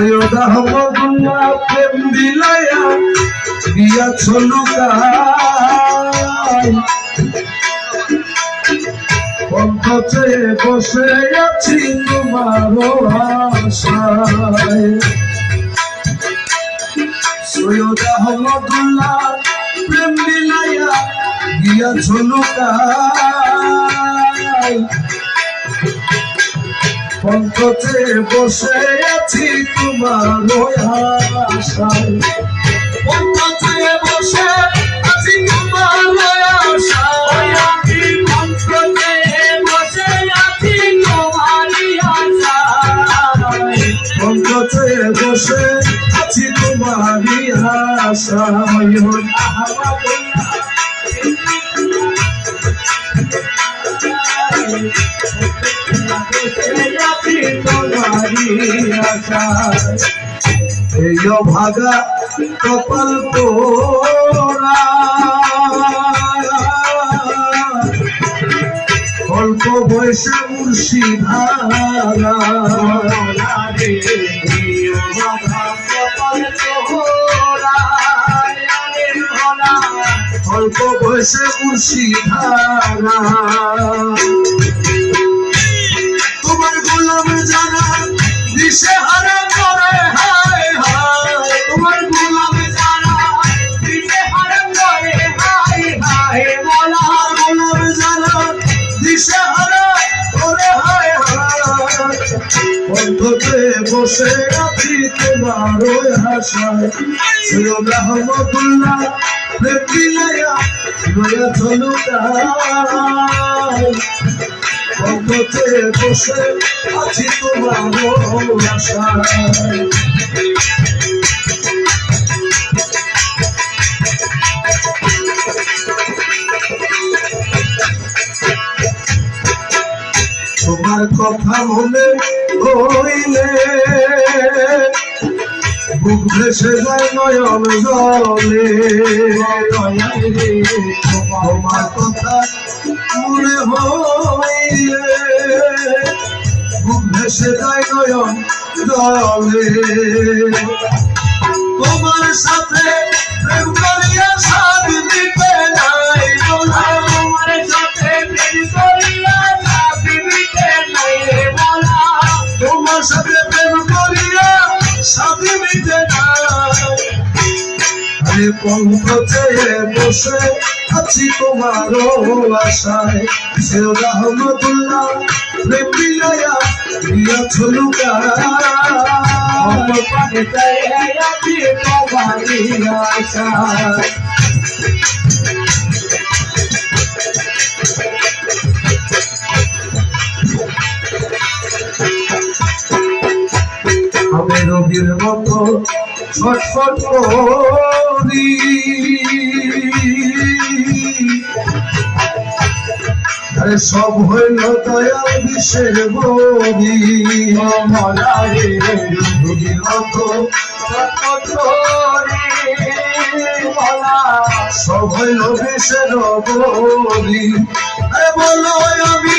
সৈয়দ আহমদুল্লাহ প্রেম বিলায়া গিয়াছ লুকায় পঞ্চে বসে আছি তোমার আশায়। সৈয়দ আহমদুল্লাহ প্রেম বিলায়া গিয়াছ লুকায় পঞ্চে বসে আছি তোমার আশায়। পঞ্চে বসে আছি তোমার বসে আছি তোমারই আশায়। পঞ্চে বসে আছি তোমারই আশায়। এই ভাগা কপাল অল্প বয়সে মুর্শিদারা রে, প্রিয় বাবা, কপাল তোরায়, আরে অল্প বয়সে মুর্শিদারা তোমার বসে আছি তোমার হাসায়। সৈয়দ আহমদুল্লাহ প্রেমিলায়া নয়া চলুকায় বন্ধতে বসে আছি তোমার আশায় তোমার কথা মনে হইলে বুক ভেসে যায় নয়ন জলে। তোমার কথা মনে হইলে বুক ভেসে যায় নয়ন জলে। তোমার সাথে প্রেম করিয়া দিতে আরে পঙ্কজে বসে আছি তোমার আশায় সৈয়দ আহমদুল্লাহ প্রেম বিলায়া গিয়াছ লুকায় পানে চাই আছি তোমারই আশায়। আমি রোগীর মতো ছটফট আরে সব হইল দয়াল বিষের বরি মলা রে, রোগীর মতো ছটফট করে মলা, সব হইল বরি আরে বলো আমি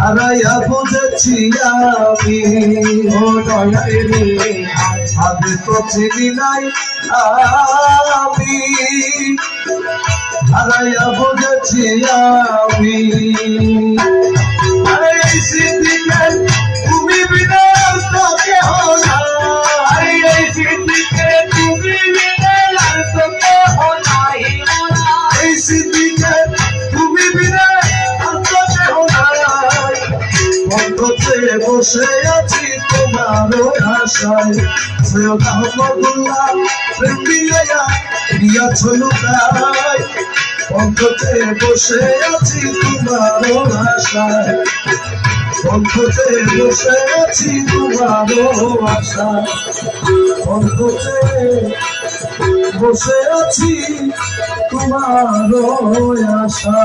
হারাইয়া বুঝেছি আমি। ও দয়াই রে আগে তো চিনি নাই আমি। হারাইয়া বুঝেছি আমি। বন্ধতে বসে আছি তোমার আশায় সৈয়দ আহমদুল্লাহ প্রেম বিলাইয়া দিয়াছ লুকায় অন্ততে বসে আছি তোমারও আশায় অন্ততে বসে আছি তোমারও আশায় অন্ততে বসে আছি তোমারও আশা